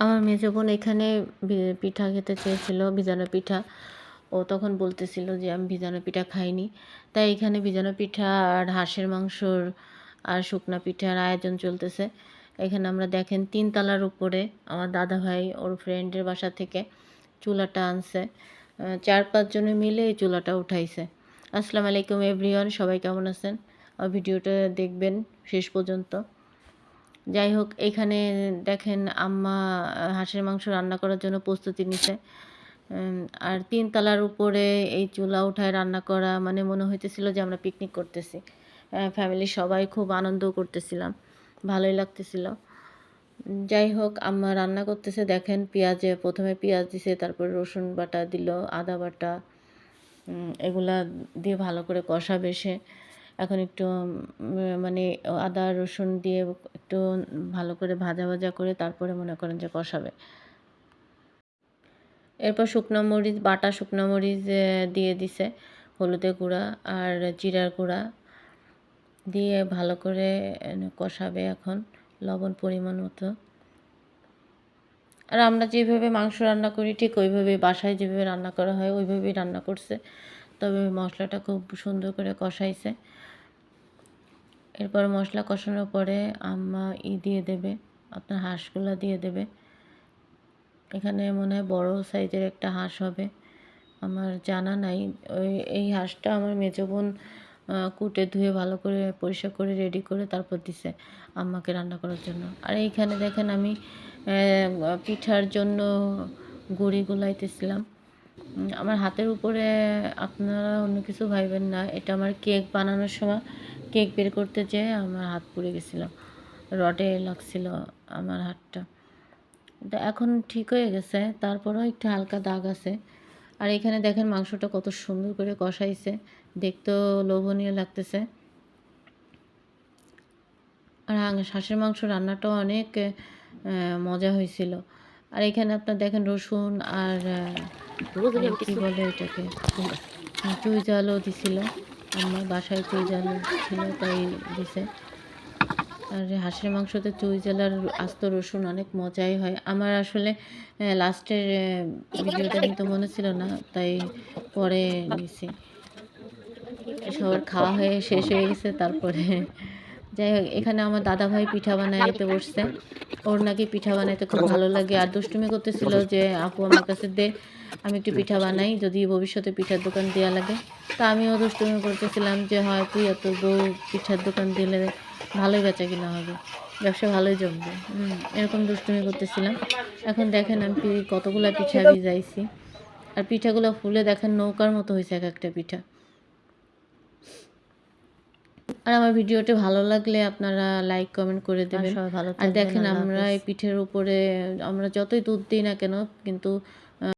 আমার মেজো বোন এখানে পিঠা খেতে চেয়েছিল ভিজানো পিঠা, ও তখন বলতেছিল যে আমি ভিজানো পিঠা খাইনি। তাই এখানে ভিজানো পিঠা আর হাঁসের মাংসর আর শুকনা পিঠার আয়োজন চলতেছে। এখানে আমরা দেখেন তিন তলার উপরে আমার দাদা ভাই ওর ফ্রেন্ডের বাসা থেকে চুলাটা আনছে। চার পাঁচজনে মিলে এই চুলাটা উঠাইছে। আসসালামু আলাইকুম এভরিওয়ান সবাই কেমন আছেন? ভিডিওটা দেখবেন শেষ পর্যন্ত। যাই হোক এখানে দেখেন আম্মা হাঁসের মাংস রান্না করার জন্য প্রস্তুতি উম, আর তিন তলার উপরে এই চুলা উঠায় রান্না করা মানে মনে হইতেছিল যে আমরা পিকনিক করতেছি। ফ্যামিলির সবাই খুব আনন্দ করতেছিলাম ভালোই লাগতেছিল। যাই হোক আম্মা রান্না করতেছে দেখেন পেঁয়াজে প্রথমে পেঁয়াজ দিছে তারপর রসুন বাটা দিল আদা বাটা এগুলা দিয়ে ভালো করে কষাবে সে এখন একটু মানে আদা, রসুন দিয়ে একটু ভালো করে ভাজা ভাজা করে তারপরে মনে করেন যে কষাবে। এরপর শুকনো মরিচ, বাটা শুকনো মরিচ দিয়ে দিছে হলুদের গুঁড়া আর জিরার গুঁড়া দিয়ে ভালো করে কষাবে এখন লবণ পরিমাণ মতো। আর আমরা যেভাবে মাংস রান্না করি ঠিক ওইভাবে বাসায় যেভাবে রান্না করা হয় ওইভাবেই রান্না করছে। তবে মশলাটা খুব সুন্দর করে কষাইছে। এরপর মশলা কষানোর পরে আম্মা ই দিয়ে দেবে, আপনার হাঁসগুলা দিয়ে দেবে। এখানে মনে হয় বড় সাইজের একটা হাঁস হবে। আমার জানা নাই, ওই, এই হাঁসটা আমার মেজো বোন কুটে ধুয়ে ভালো করে পরিষ্কার করে রেডি করে তারপর দিছে আম্মাকে রান্না করার জন্য। আর এইখানে দেখেন আমি পিঠার জন্য গুঁড়ি গুলাইতেছিলাম। আমার হাতের উপরে আপনারা অন্য কিছু ভাইবেন না, এটা আমার কেক বানানোর সময়। কেক বের করতে যেয়ে আমার হাত পুড়ে গেছিল। রডে লাগছিল আমার হাতটা। তো এখন ঠিক হয়ে গেছে তারপরেও একটু হালকা দাগ আছে। আর এখানে দেখেন মাংসটা কত সুন্দর করে কষাইছে দেখতেও লোভনীয় লাগতেছে। আর হাঁসের মাংস রান্নাটাও অনেক মজা হয়েছিল। আর এখানে আপনার দেখেন রসুন আর কি বলে এটাকে? চুই জালও দিছিল। আমার বাসায় চুই জাল ছিল, তাই দিছে। আর হাঁসের মাংসতে চুই জালার আস্ত রসুন অনেক মজাই হয়। আমার আসলে লাস্টের ভিডিওটা কিন্তু মনে ছিল না, তাই পরে নিছি। সবার খাওয়া হয়ে শেষ হয়ে গেছে, তারপরে, যাই হোক, এখানে আমার দাদা ভাই পিঠা বানাইতে বসছে। ওর নাকি পিঠা বানাইতে খুব ভালো লাগে। আর দুষ্টুমি করতেছিল যে, আপু, আমার কাছে দে, আমি একটু পিঠা বানাই, যদি ভবিষ্যতে পিঠার দোকান দেওয়া লাগে। তা আমিও দুষ্টুমি করতেছিলাম যে, হয়, তুই এত বউ, পিঠার দোকান দিলে ভালোই বেচা কিনা হবে, ব্যবসা ভালোই জমবে। এরকম দুষ্টুমি করতেছিলাম। এখন দেখেন আমি কতগুলা পিঠা ভিজাইছি আর পিঠাগুলো ফুলে দেখেন নৌকার মতো হয়েছে এক একটা পিঠা। আর আমার ভিডিওটি ভালো লাগলে আপনারা লাইক কমেন্ট করে দেবেন। আর দেখেন আমরা এই পিঠের উপরে আমরা যতই দুধ দিই না কেন কিন্তু